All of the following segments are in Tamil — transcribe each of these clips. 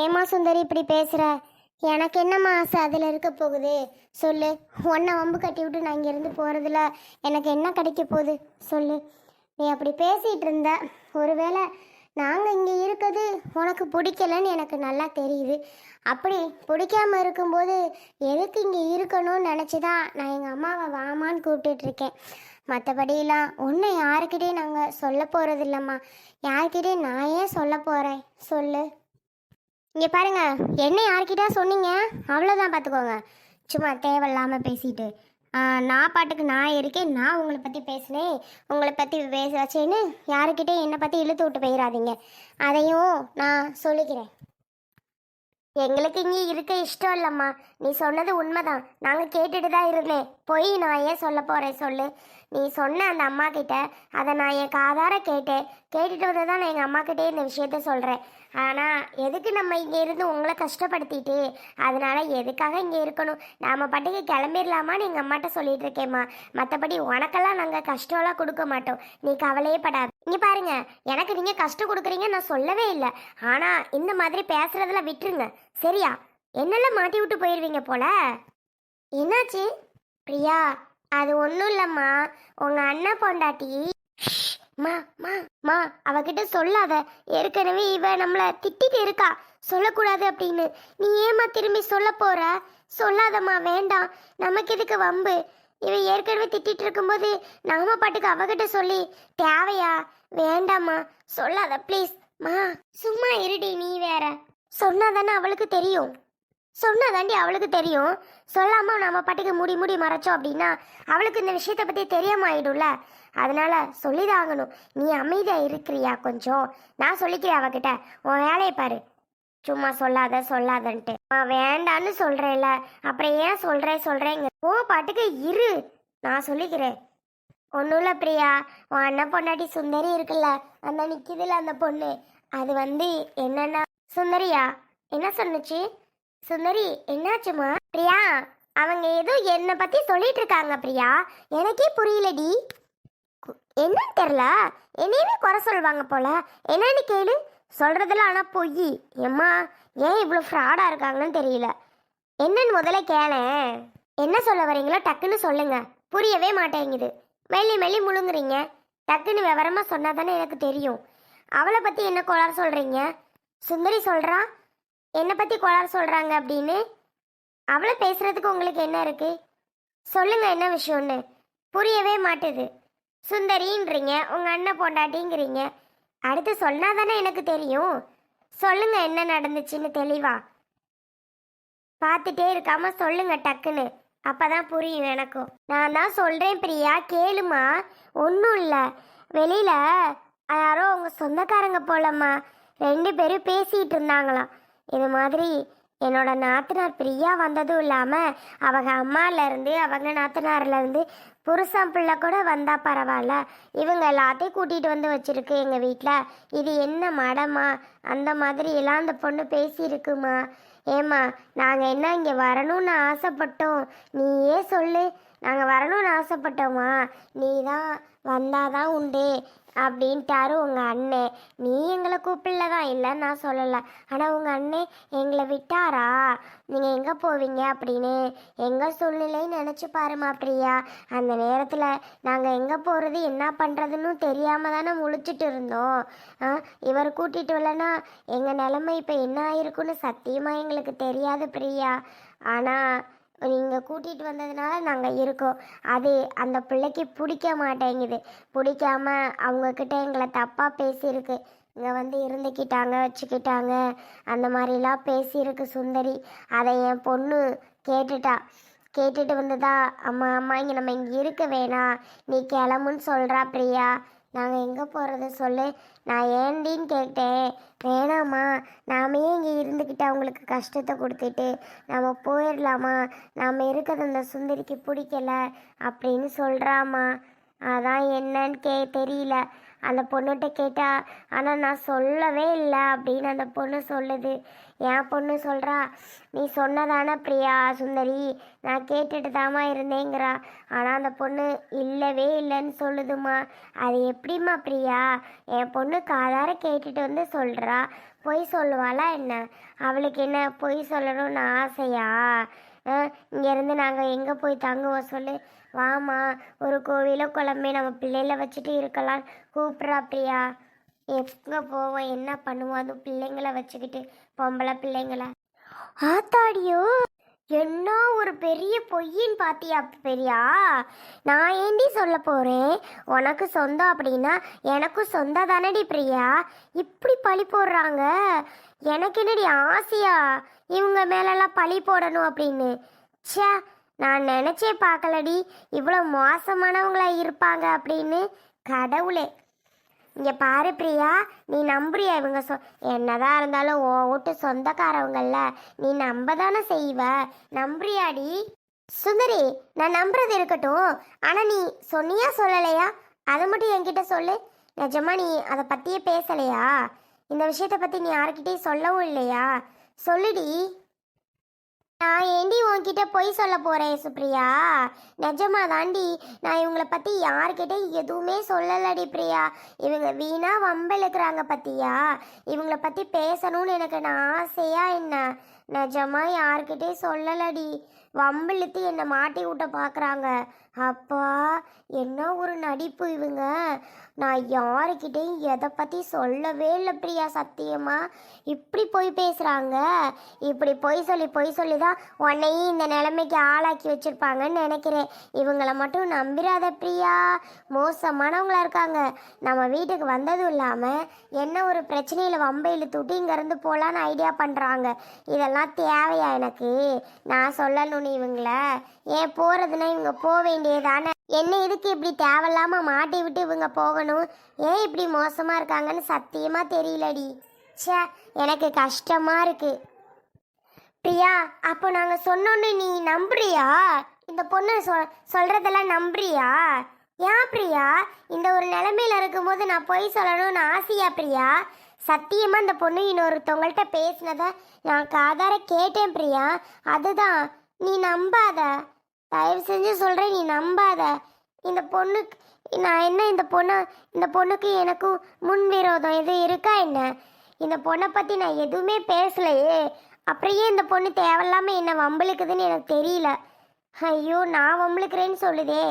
ஏமா சுந்தரி இப்படி பேசுகிற எனக்கு என்னம்மா ஆசை? அதில் இருக்க போகுது. சொல்லு. ஒன்றை வம்பு கட்டி விட்டு நான் இங்கேருந்து போகிறதுல எனக்கு என்ன கிடைக்க போகுது? சொல்லு. நீ அப்படி பேசிகிட்டு இருந்த. ஒருவேளை நாங்கள் இங்கே இருக்கிறது உனக்கு பிடிக்கலன்னு எனக்கு நல்லா தெரியுது. அப்படி பிடிக்காம இருக்கும்போது எதுக்கு இங்கே இருக்கணும்னு நினச்சி தான் நான் எங்கள் அம்மாவை வாமான்னு கூப்பிட்டுட்ருக்கேன் மற்றபடியெல்லாம் ஒன்றும் யாருக்கிட்டேயும் நாங்கள் சொல்ல போகிறது இல்லைம்மா யார்கிட்டயும் நான் ஏன் சொல்ல போகிறேன் சொல்லு. இங்கே பாருங்க என்ன யார்கிட்ட சொன்னீங்க? அவ்வளோதான் பார்த்துக்கோங்க சும்மா தேவையில்லாமல் பேசிட்டு. நான் பாட்டுக்கு நான் இருக்கேன் நான் உங்களை பற்றி பேசினேன் உங்களை பற்றி பேச வச்சேன்னு யாருக்கிட்டே என்னை பற்றி இழுத்து விட்டு போயிடாதீங்க அதையும் நான் சொல்லிக்கிறேன். எங்களுக்கு இங்கே இருக்க இஷ்டம் இல்லைம்மா. நீ சொன்னது உண்மைதான். நாங்கள் கேட்டுட்டு தான் இருந்தேன். போய் நான் ஏன் சொல்ல போகிறேன் சொல்லு. நீ சொன்ன அந்த அம்மா கிட்ட அதை நான் என் காதார கேட்டேன். கேட்டுட்டு வந்து தான் நான் எங்கள் அம்மா கிட்டே இந்த விஷயத்த சொல்கிறேன் ஆனால் எதுக்கு நம்ம இங்கே இருந்து உங்களை கஷ்டப்படுத்திட்டு? அதனால எதுக்காக இங்கே இருக்கணும்? நாம் பாட்டுக்கு கிளம்பிடலாமான்னு எங்கள் அம்மாட்ட சொல்லிட்டு இருக்கேம்மா. மற்றபடி உனக்கெல்லாம் நாங்கள் கஷ்டம்லாம் கொடுக்க மாட்டோம். நீ கவலையே படாது. இங்கே பாருங்க. எனக்கு நீங்கள் கஷ்டம் கொடுக்குறீங்க நான் சொல்லவே இல்லை. ஆனால் இந்த மாதிரி பேசுகிறதெல்லாம் விட்டுருங்க. சரியா? என்னெல்லாம் மாட்டி விட்டு போயிடுவீங்க போல? என்னாச்சு? பிரியா அது ஒன்றும் இல்லைம்மா. உங்கள் அண்ணன் பொண்டாட்டி. மா மா மா அவகிட்ட சொல்லாத. ஏற்கனவே இவ நம்மளை திட்டிட்டு இருக்கா. சொல்லக்கூடாது அப்படின்னு. நீ ஏமா திரும்பி சொல்ல போற? சொல்லாதம்மா வேண்டாம். நமக்கு எதுக்கு வம்பு? இவ ஏற்கனவே திட்டிட்டு இருக்கும்போது நாம பாட்டுக்கு அவகிட்ட சொல்லி தேவையா? வேண்டாம்மா. சொல்லாத ப்ளீஸ். மா சும்மா இருடி நீ வேற. சொன்னாதானே அவளுக்கு தெரியும். சொன்னாதாண்டி அவளுக்கு தெரியும். சொல்லாம நாம பாட்டுக்கு முடி முடி மறைச்சோம் அப்படின்னா அவளுக்கு இந்த விஷயத்த பத்தி தெரியாம ஆயிடும்ல. அதனால சொல்லிதாங்கணும் நீ அமைதியா இருக்கிறியா கொஞ்சம்? நான் சொல்லிக்கிறேன் அவகிட்ட. உன் வேலையை பாரு. சும்மா சொல்லாத சொல்லாதன்ட்டு. வேண்டான்னு சொல்றேன்ல அப்புறம் ஏன் சொல்றேன் சொல்றேங்க. ஓ பாட்டுக்கு இரு. நான் சொல்லிக்கிறேன். ஒன்றும் இல்லை பிரியா. உன் அண்ணன் பொண்டாட்டி சுந்தரி இருக்குல்ல. அந்த நிற்கிதுல அந்த பொண்ணு. அது வந்து என்னன்னா சுந்தரியா? என்ன சொன்னுச்சு? சுந்தரி என்னாச்சுமா பிரியா அவங்க ஏதோ என்னை பத்தி சொல்லிட்டு இருக்காங்க பிரியா. எனக்கே புரியலடி. என்னன்னு தெரில என்னையுமே குறை சொல்வாங்க போல. என்னன்னு கேளு. சொல்றதுல ஆனால் பொய். எம்மா ஏன் இவ்வளோ ஃப்ராடாக இருக்காங்கன்னு தெரியல. என்னன்னு முதல்ல கேளேன் என்ன சொல்ல வரீங்களோ டக்குன்னு சொல்லுங்க. புரியவே மாட்டேங்குது. மெல்லி மெல்லி முழுங்குறீங்க. டக்குன்னு விவரமாக சொன்னால் தானே எனக்கு தெரியும். அவளை பற்றி என்ன கோளாறு சொல்கிறீங்க சுந்தரி சொல்கிறா என்னை பற்றி கோளாறு சொல்கிறாங்க அப்படின்னு? அவளை பேசுகிறதுக்கு உங்களுக்கு என்ன இருக்கு? சொல்லுங்க என்ன விஷயம்னு. புரியவே மாட்டுது. சுந்தரின்றீங்க உங்கள் அண்ணன் பொண்டாட்டிங்கிறீங்க. அடுத்து சொன்னா தானே எனக்கு தெரியும். சொல்லுங்க என்ன நடந்துச்சுன்னு தெளிவா. பார்த்துட்டே இருக்காம சொல்லுங்க டக்குன்னு. அப்பதான் புரியும் எனக்கும். நான் தான் சொல்றேன் பிரியா கேளுமா. ஒன்றும் இல்லை. வெளியில யாரோ உங்க சொந்தக்காரங்க போலம்மா. ரெண்டு பேரும் பேசிட்டு இருந்தாங்களாம். இது மாதிரி என்னோட நாத்தனார் பிரியா வந்ததும் இல்லாமல் அவங்க அம்மால இருந்து அவங்க நாத்தனார்லேருந்து புருஷன் பிள்ளை கூட வந்தால் பரவாயில்ல. இவங்க எல்லாத்தையும் கூட்டிகிட்டு வந்து வச்சுருக்கு எங்கள் வீட்டில் இது என்ன மடமா? அந்த மாதிரி எல்லாம் அந்த பொண்ணு பேசியிருக்குமா? ஏம்மா நாங்கள் என்ன இங்கே வரணும்னு ஆசைப்பட்டோம். நீயே சொல்லு. நாங்கள் வரணும்னு ஆசைப்பட்டோமா? நீ தான் வந்தாதான் உண்டு. அப்படின்ட்டாரு உங்கள் அண்ணன் நீ எங்களை கூப்பிடல தான் இல்லைன்னு நான் சொல்லலை. ஆனால் உங்கள் அண்ணே எங்களை விட்டாரா? நீங்கள் எங்கே போவீங்க அப்படின்னு எங்கள் சூழ்நிலைன்னு நினச்சி பாருமா பிரியா அந்த நேரத்தில் நாங்கள் எங்கே போகிறது என்ன பண்ணுறதுன்னு தெரியாமல் தானே முழிச்சிட்டு இருந்தோம். ஆ இவர் கூட்டிகிட்டு வரலன்னா எங்கள் நிலமை இப்போ என்ன ஆயிருக்குன்னு சத்தியமாக எங்களுக்கு தெரியாது பிரியா. ஆனால் நீங்கள் கூட்டிகிட்டு வந்ததுனால நாங்கள் இருக்கோம். அது அந்த பிள்ளைக்கு பிடிக்க மாட்டேங்குது. பிடிக்காம அவங்கக்கிட்ட எங்களை தப்பாக பேசியிருக்கு. இங்கே வந்து இருந்துக்கிட்டாங்க வச்சுக்கிட்டாங்க. அந்த மாதிரிலாம் பேசியிருக்கு சுந்தரி. அதை என் பொண்ணு கேட்டுட்டா. கேட்டுட்டு வந்ததா அம்மா அம்மா இங்கே நம்ம இங்கே இருக்க வேணாம். நீ கிளம்புன்னு சொல்கிறா பிரியா. நாங்கள் எங்கே போகிறது சொல்லு. நான் ஏண்டின்னு கேட்டேன். வேணாம்மா நாம ஏன் இங்கே இருந்துக்கிட்டு அவங்களுக்கு கஷ்டத்தை கொடுத்துட்டு நம்ம போயிடலாமா? நாம் இருக்கிறது அந்த சுந்தரிக்கு பிடிக்கல அப்படின்னு சொல்கிறாம்மா அதான் என்னன்னு கே தெரியல. அந்த பொண்ணுகிட்ட கேட்டா ஆனால் நான் சொல்லவே இல்லை அப்படின்னு அந்த பொண்ணு சொல்லுது. என் பொண்ணு சொல்கிறா நீ சொன்னதானே பிரியா சுந்தரி? நான் கேட்டுட்டு தாம்மா இருந்தேங்கிறா. ஆனால் அந்த பொண்ணு இல்லவே இல்லைன்னு சொல்லுதுமா அது எப்படிம்மா பிரியா? என் பொண்ணு காதார கேட்டுட்டு வந்து சொல்கிறா பொய் சொல்லுவாளா என்ன? அவளுக்கு என்ன பொய் சொல்லணும்னு ஆசையா? இங்கேருந்து நாங்கள் எங்கே போய் தங்குவோம் சொல்லு. வாமா ஒரு கோவில குழம்பே நம்ம பிள்ளைகளை வச்சுட்டு இருக்கலாம். கூப்பிட்றா பிரியா. எங்கே போவோம் என்ன பண்ணுவோம் அது பிள்ளைங்கள வச்சுக்கிட்டு பொம்பளை பிள்ளைங்கள. ஆத்தாடியோ என்ன ஒரு பெரிய பொய்யின்னு பாத்தியா பெரியா? நான் ஏண்டி சொல்ல போறேன்? உனக்கு சொந்தம் அப்படின்னா எனக்கும் சொந்தம் தானடி பிரியா? இப்படி பழி போடுறாங்க. எனக்கு என்னடி ஆசையா? இவங்க மேலெல்லாம் பழி போடணும் அப்படின்னு. ச்சே நான் நினச்சே பார்க்கலடி. இவ்வளோ மோசமானவங்களா இருப்பாங்க அப்படின்னு. கடவுளே. இங்கே பாரு பிரியா. நீ நம்புறியா இவங்க சொ? என்னதான் இருந்தாலும் ஓ வீட்டு சொந்தக்காரவங்கல்ல. நீ நம்ப தானே செய்வ. நம்புறியாடி? சுந்தரி நான் நம்புறது இருக்கட்டும். ஆனால் நீ சொன்னியா சொல்லலையா? அதை மட்டும் என்கிட்ட சொல்லு. நிஜமா நீ அதை பற்றியே பேசலையா? இந்த விஷயத்தை பற்றி நீ யார்கிட்டயும் சொல்லவும் இல்லையா? சொல்லுடி. நான் ஏண்டி உன்கிட்ட பொய் சொல்ல போறேன் சுப்ரியா? நிஜமா தாண்டி நான் இவங்களை பத்தி யார்கிட்ட எதுவுமே சொல்லலடி பிரியா. இவங்க வீணா வம்பெழுக்கிறாங்க பத்தியா? இவங்கள பத்தி பேசணும்னு எனக்கு நான் ஆசையா என்ன? நிஜமா யார்கிட்டயும் சொல்லலடி. வம்பிழுத்து என்னை மாட்டி விட்ட பார்க்குறாங்க அப்பா என்ன ஒரு நடிப்பு இவங்க. நான் யாருக்கிட்டையும் எதை பற்றி சொல்லவே இல்லை பிரியா சத்தியமாக இப்படி போய் பேசுகிறாங்க இப்படி பொய் சொல்லி பொய் சொல்லி தான் உன்னையும் இந்த நிலைமைக்கு ஆளாக்கி வச்சுருப்பாங்கன்னு நினைக்கிறேன். இவங்களை மட்டும் நம்பிராத பிரியா. மோசமானவங்களா இருக்காங்க. நம்ம வீட்டுக்கு வந்ததும் இல்லாமல் என்ன ஒரு பிரச்சனையில் வம்பை இழுத்துட்டு இங்கேருந்து போகலான்னு ஐடியா பண்ணுறாங்க இதெல்லாம் தேவையா எனக்கு? நான் போகணும் இவங்கள. ஏன் போகிறதுனா இவங்க போக வேண்டியதானே என்ன இதுக்கு இப்படி தேவையில்லாமல் மாட்டி விட்டு இவங்க போகணும்? ஏன் இப்படி மோசமாக இருக்காங்கன்னு சத்தியமாக தெரியலடி. சே எனக்கு கஷ்டமாக இருக்கு. பிரியா அப்போ நாங்கள் சொன்னோன்னு நீ நம்புறியா? இந்த பொண்ணு சொ சொல்கிறதெல்லாம் நம்புறியா? ஏன் பிரியா? இந்த ஒரு நிலமையில இருக்கும்போது நான் பொய் சொல்லணும்னு ஆசையா பிரியா? சத்தியமா இந்த பொண்ணு இன்னொருத்தவங்கள்ட்ட பேசினதை நான் காதார கேட்டேன் பிரியா. அதுதான். நீ நம்பாத. தயவு செஞ்சு சொல்கிறேன் நீ நம்பாத. இந்த பொண்ணுக்கு நான் என்ன இந்த பொண்ணை இந்த பொண்ணுக்கு எனக்கும் முன் விரோதம் எதுவும் இருக்கா என்ன? இந்த பொண்ணை பற்றி நான் எதுவுமே பேசலையே. அப்புறம் ஏன் இந்த பொண்ணு தேவையில்லாமல் என்ன வம்பளுக்குதுன்னு எனக்கு தெரியல. ஐயோ நான் வம்பளுக்குறேன்னு சொல்லுதே.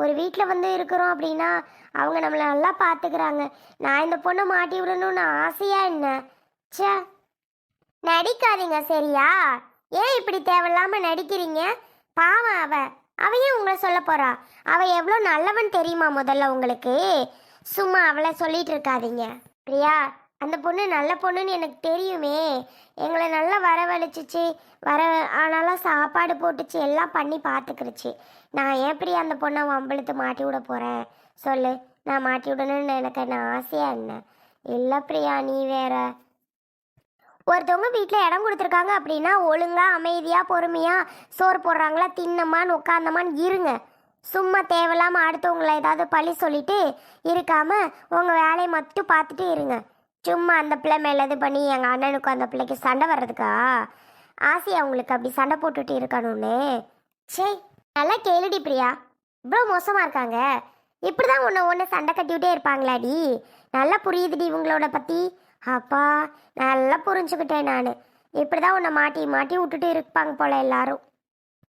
ஒரு வீட்டில் வந்து இருக்கிறோம் அப்படின்னா அவங்க நம்மளை நல்லா பார்த்துக்கிறாங்க நான் இந்த பொண்ணை மாட்டி விடணும்னு ஆசையா என்ன? ச்சே. நடிக்காதீங்க சரியா? ஏன் இப்படி தேவையில்லாம நடிக்கிறீங்க? பாவம் அவ. அவ ஏன் உங்களை சொல்ல போறா? அவ எவ்வளோ நல்லவன் தெரியுமா முதல்ல உங்களுக்கு? சும்மா அவளை சொல்லிட்டு இருக்காதீங்க. பிரியா அந்த பொண்ணு நல்ல பொண்ணுன்னு எனக்கு தெரியுமே. எங்களை நல்லா வரவழைச்சிச்சு. வர ஆனாலும் சாப்பாடு போட்டுச்சு. எல்லாம் பண்ணி பார்த்துக்கிருச்சு. நான் ஏன் பிரியா அந்த பொண்ணை வம்பளுத்து மாட்டி விட போகிறேன் சொல்லு. நான் மாட்டி விடணும்னு எனக்கு என்ன ஆசையா என்ன? இல்லை பிரியா நீ வேற. ஒருத்தவங்க வீட்டில் இடம் கொடுத்துருக்காங்க அப்படின்னா ஒழுங்காக அமைதியாக பொறுமையாக சோறு போடுறாங்களா தின்னமான்னு உட்காந்தமான்னு இருங்க. சும்மா தேவையில்லாமல் அடுத்தவங்கள ஏதாவது பழி சொல்லிட்டு இருக்காமல் உங்கள் வேலையை மட்டும் பார்த்துட்டு இருங்க. சும்மா அந்த பிள்ளை மேலே இது பண்ணி எங்கள் அண்ணனுக்கும் அந்த பிள்ளைக்கு சண்டை வர்றதுக்கா? ஆசை அவங்களுக்கு அப்படி சண்டை போட்டுட்டு இருக்கணும்னு. சே நல்லா கேளுடி பிரியா. இவ்வளோ மோசமாக இருக்காங்க. இப்படி தான் ஒன்று ஒன்று சண்டை கட்டிக்கிட்டே இருப்பாங்களாடி? நல்லா புரியுதுடி இவங்களோட பற்றி அப்பா நல்லா புரிஞ்சுக்கிட்டேன் நான். இப்படி தான் உன்னை மாட்டி மாட்டி விட்டுட்டு இருப்பாங்க போல எல்லாரும்.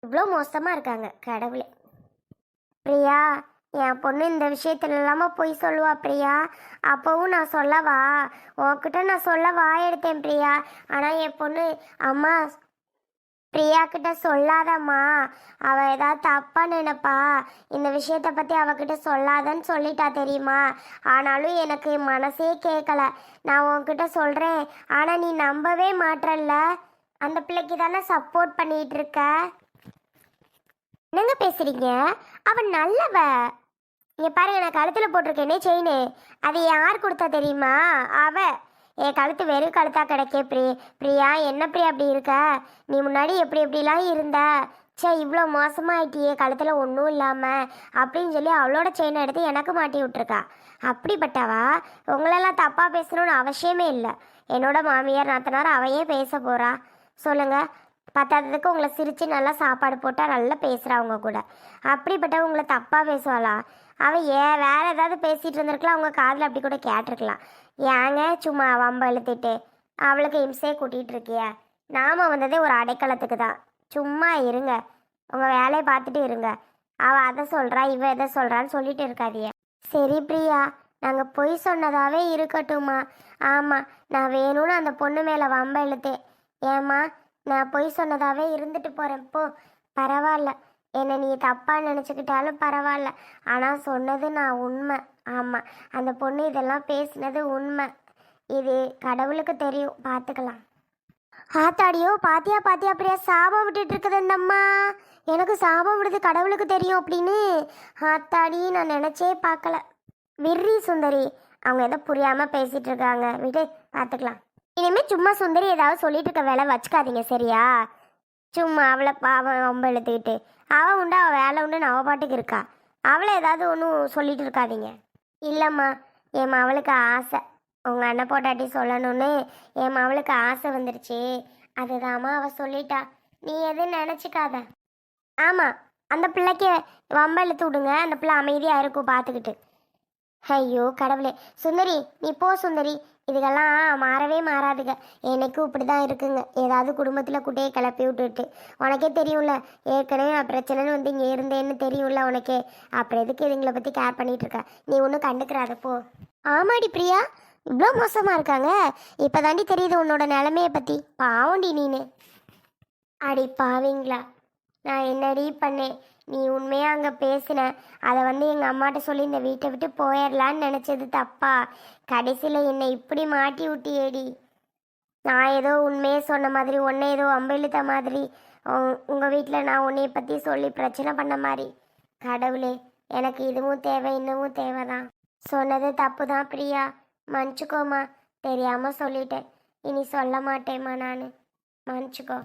இவ்வளோ மோசமாக இருக்காங்க கடவுளே. பிரியா என் பொண்ணு இந்த விஷயத்துல இல்லாமல் பொய் சொல்லுவா பிரியா. அப்போவும் நான் சொல்லவா? உன்கிட்ட நான் சொல்ல வாயெடுத்தேன் பிரியா. ஆனால் என் பொண்ணு அம்மா பிரியா கிட்ட சொல்லாதம்மா. அவ ஏதாவது தப்பா நினைப்பா. இந்த விஷயத்த பத்தி அவகிட்ட சொல்லாதன்னு சொல்லிட்டா தெரியுமா? ஆனாலும் எனக்கு மனசே கேட்கல நான் உன்கிட்ட சொல்றேன். ஆனா நீ நம்பவே மாட்டல்ல. அந்த பிள்ளைக்கு தானே சப்போர்ட் பண்ணிட்டு இருக்க? என்னங்க பேசுறீங்க? அவன் நல்லவ. இங்க பாருங்க நான் கழுத்துல போட்டிருக்கேனே செயின் அது யார் கொடுத்தா தெரியுமா? அவ. என் கழுத்து வெறும் கழுத்தாக கிடைக்கே பிரி பிரியா என்ன பிரியா அப்படி இருக்க? நீ முன்னாடி எப்படி எப்படிலாம் இருந்த? சே இவ்வளோ மோசமாயிட்டியே கழுத்தில் ஒன்றும் இல்லாமல் அப்படின்னு சொல்லி அவளோட செயினை எடுத்து எனக்கு மாட்டி விட்ருக்கா அப்படிப்பட்டவா? உங்களெல்லாம் தப்பாக பேசணும்னு அவசியமே இல்லை. என்னோட மாமியார் நாத்தனார் அவையே பேச போகிறா சொல்லுங்கள் பத்தாததுக்கு உங்களை சிரித்து நல்லா சாப்பாடு போட்டால் நல்லா பேசுகிறா அவங்க கூட. அப்படிப்பட்டவங்களை தப்பாக பேசுவாளா? அவள் ஏன் வேற ஏதாவது பேசிகிட்டு இருந்திருக்கலாம் அவங்க காதில் அப்படி கூட கேட்டிருக்கலாம். ஏங்க சும்மா வம்ப இழுத்துட்டு அவளுக்கு இம்சையை கூட்டிகிட்டு இருக்கியா. நாம வந்ததே ஒரு அடைக்கலத்துக்கு தான். சும்மா இருங்க. உங்கள் வேலையை பார்த்துட்டு இருங்க. அவள் அதை சொல்கிறா இவ எதை சொல்கிறான்னு சொல்லிட்டு இருக்காதிய சரி பிரியா. நாங்கள் பொய் சொன்னதாகவே இருக்கட்டும்மா. ஆமாம் நான் வேணும்னு அந்த பொண்ணு மேலே வம்ப இழுத்தேன். ஏம்மா நான் பொய் சொன்னதாகவே இருந்துட்டு போகிறேன் போ. பரவாயில்ல. என்னை நீ தப்பாக நினச்சிக்கிட்டாலும் பரவாயில்ல. ஆனால் சொன்னது நான் உண்மை. ஆமாம் அந்த பொண்ணு இதெல்லாம் பேசினது உண்மை. இது கடவுளுக்கு தெரியும். பார்த்துக்கலாம் ஆத்தாடியோ பாத்தியா பாத்தியா அப்படியா? சாபம் விட்டுட்டு இருக்குது இந்த அம்மா. எனக்கு சாபம் விடுது கடவுளுக்கு தெரியும் அப்படின்னு. ஆத்தாடி நான் நினச்சே பார்க்கல. விர்ரி சுந்தரி அவங்க ஏதோ புரியாமல் பேசிகிட்டு இருக்காங்க. விடு பார்த்துக்கலாம் இனிமேல் சும்மா சுந்தரி ஏதாவது சொல்லிட்டு இருக்க வேலை வச்சுக்காதீங்க சரியா? சும்மா அவளை பாவம் ரொம்ப எழுத்துக்கிட்டு அவள் உண்டு அவள் வேலை உண்டு அவள் பாட்டுக்கு இருக்கா? அவளை ஏதாவது ஒன்றும் சொல்லிட்டு இருக்காதீங்க. இல்லைம்மா என் அவளுக்கு ஆசை. உங்கள் அண்ணன் போட்டாட்டி சொல்லணும்னு என் அவளுக்கு ஆசை வந்துருச்சு. அதுதாம்மா அவள் சொல்லிட்டா. நீ எதுவும் நினச்சிக்காத. ஆமாம் அந்த பிள்ளைக்கு வம்ப இழுத்து விடுங்க. அந்த பிள்ளை அமைதியாக இருக்கும் பார்த்துக்கிட்டு. ஐயோ கடவுளே. சுந்தரி நீ போ சுந்தரி. இதுக்கெல்லாம் மாறவே மாறாதுங்க. எனக்கும் இப்படி தான் இருக்குங்க. ஏதாவது குடும்பத்தில் குட்டையை கிளப்பி விட்டுட்டு உனக்கே தெரியும்ல ஏற்கனவே நான் பிரச்சனைன்னு வந்து இங்கே இருந்தேன்னு தெரியும்ல உனக்கே. அப்புறம் எதுக்கு இதுங்களை பற்றி கேர் பண்ணிட்டு இருக்க? நீ ஒன்றும் கண்டுக்கிறாத போ. ஆமாடி பிரியா. இவ்வளோ மோசமாக இருக்காங்க. இப்போ தாண்டி தெரியுது உன்னோட நிலமையை பற்றி பாவண்டி நீனு. அடி பாவீங்களா. நான் என்னடி பண்ணேன்? நீ உண்மையாக அங்கே பேசின? அதை வந்து எங்கள் அம்மாட்ட சொல்லி இந்த வீட்டை விட்டு போயிடலான்னு நினச்சது தப்பா? கடைசியில் என்னை இப்படி மாட்டி விட்டியேடி? நான் ஏதோ உண்மையே சொன்ன மாதிரி உன்னை ஏதோ அம்பிழுத்த மாதிரி உங்கள் வீட்டில் நான் உன்னைய பற்றி சொல்லி பிரச்சனை பண்ண மாதிரி. கடவுளே எனக்கு இதுவும் தேவை இன்னமும் தேவை தான் சொன்னது தப்பு தான் பிரியா. மன்னிச்சுக்கோமா தெரியாமல் சொல்லிட்டேன். இனி சொல்ல மாட்டேம்மா நான். மன்னிச்சுக்கோ.